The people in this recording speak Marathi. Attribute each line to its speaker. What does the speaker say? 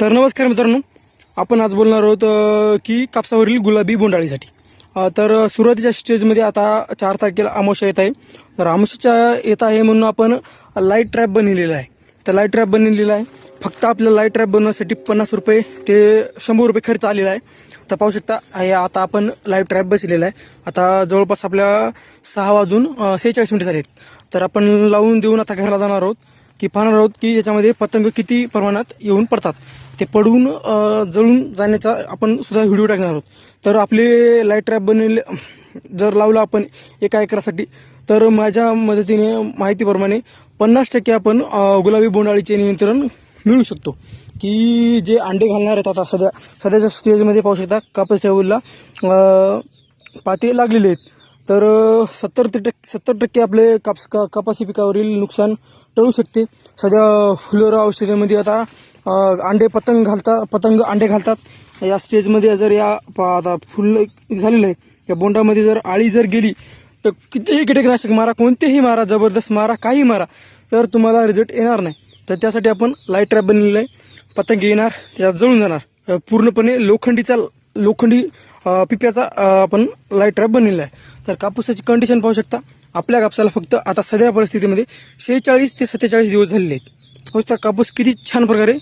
Speaker 1: तर नमस्कार मित्रांनो आपण आज बोलणार आहोत की कापसावरील गुलाबी बोंडाळीसाठी. तर सुरुवातीच्या स्टेजमध्ये आता चार तारखेला अमावस्या येत आहे. तर अमावस्याच्या येत आहे म्हणून आपण लाइट ट्रॅप बनवलेला आहे. तर लाइट ट्रॅप बनवलेला आहे. फक्त आपल्याला लाइट ट्रॅप बनवण्यासाठी पन्नास रुपये ते शंभर रुपये खर्च आलेला आहे. तर पाहू शकता हे आता आपण लाइट ट्रॅप बसलेला आहे. आता जवळपास आपल्या सहा वाजून सेहेचाळीस मिनिटं झालेत. तर आपण लावून देऊन आता घराला जाणार आहोत. की पाहणार आहोत की याच्यामध्ये पतंग किती प्रमाणात येऊन पडतात. ते पडून जळून जाण्याचा आपण सुद्धा व्हिडिओ टाकणार आहोत. तर आपले लाइट ट्रॅप बनवले जर लावलं आपण एका एकरासाठी तर माझ्या मदतीने माहितीप्रमाणे पन्नास टक्के आपण गुलाबी बोंडाळीचे नियंत्रण मिळू शकतो. की जे अंडे घालणार आहेत आता सध्या सध्याच्या स्टेजमध्ये पाहू शकता कापस पाते लागलेले आहेत. तर सत्तर ते टक्के सत्तर टक्के आपले कापस का कपाशी पिकावरील नुकसान टळू शकते. सध्या फुलोरा औषधामध्ये आता अंडे पतंग घालता पतंग अंडे घालतात. या स्टेजमध्ये जर या आता फुल झालेलं आहे या बोंडामध्ये जर आळी जर गेली तर कितीही कीटकनाशक मारा कोणतेही मारा जबरदस्त मारा काही मारा तर तुम्हाला रिझल्ट येणार नाही. तर त्यासाठी आपण लाइट ट्रॅप बनलेलं आहे. पतंग येणार त्याच्यात जळून जाणार. पूर्णपणे लोखंडीचा लोखंडी पिप्याचा आपण लाइट ट्रॅप बनलेला आहे. तर कापूसाची कंडिशन पाहू शकता. आपल्या कापसाला फक्त आता सध्या परिस्थितीमध्ये शेहेचाळीस ते सत्तेचाळीस दिवस झालेले आहेत. हो, पाहू कापूस किती छान प्रकारे